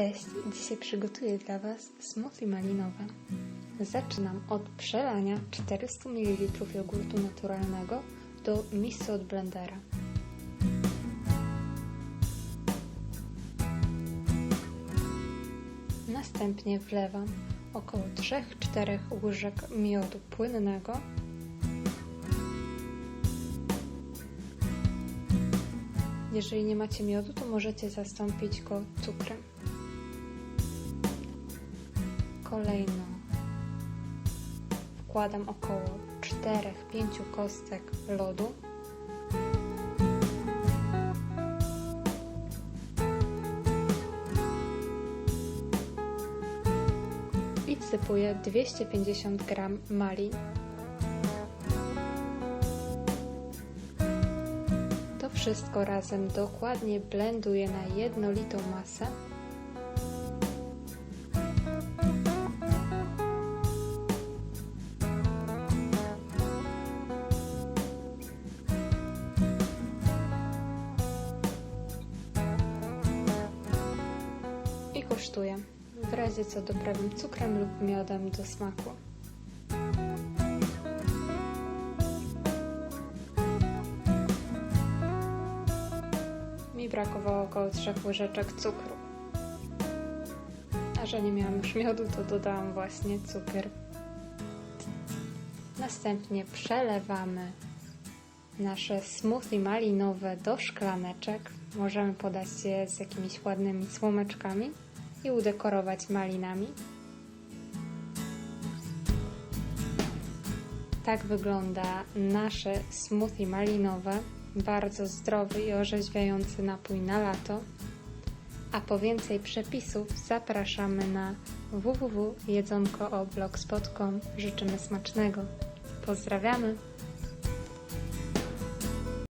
Cześć, dzisiaj przygotuję dla Was smoothie malinowe. Zaczynam od przelania 400 ml jogurtu naturalnego do misy od blendera. Następnie wlewam około 3-4 łyżek miodu płynnego Jeżeli nie macie miodu, to możecie zastąpić go cukrem. Kolejno wkładam około 4-5 kostek lodu. I wsypuję 250 g malin. To wszystko razem dokładnie blenduję na jednolitą masę. I kosztuję. W razie co doprawiam cukrem lub miodem do smaku. Mi brakowało około 3 łyżeczek cukru. A że nie miałam już miodu, to dodałam właśnie cukier. Następnie przelewamy nasze smoothie malinowe do szklaneczek. Możemy podać je z jakimiś ładnymi słomeczkami i udekorować malinami. Tak wygląda nasze smoothie malinowe. Bardzo zdrowy i orzeźwiający napój na lato. A po więcej przepisów zapraszamy na www.jedzonkoblogspot.com. Życzymy smacznego. Pozdrawiamy!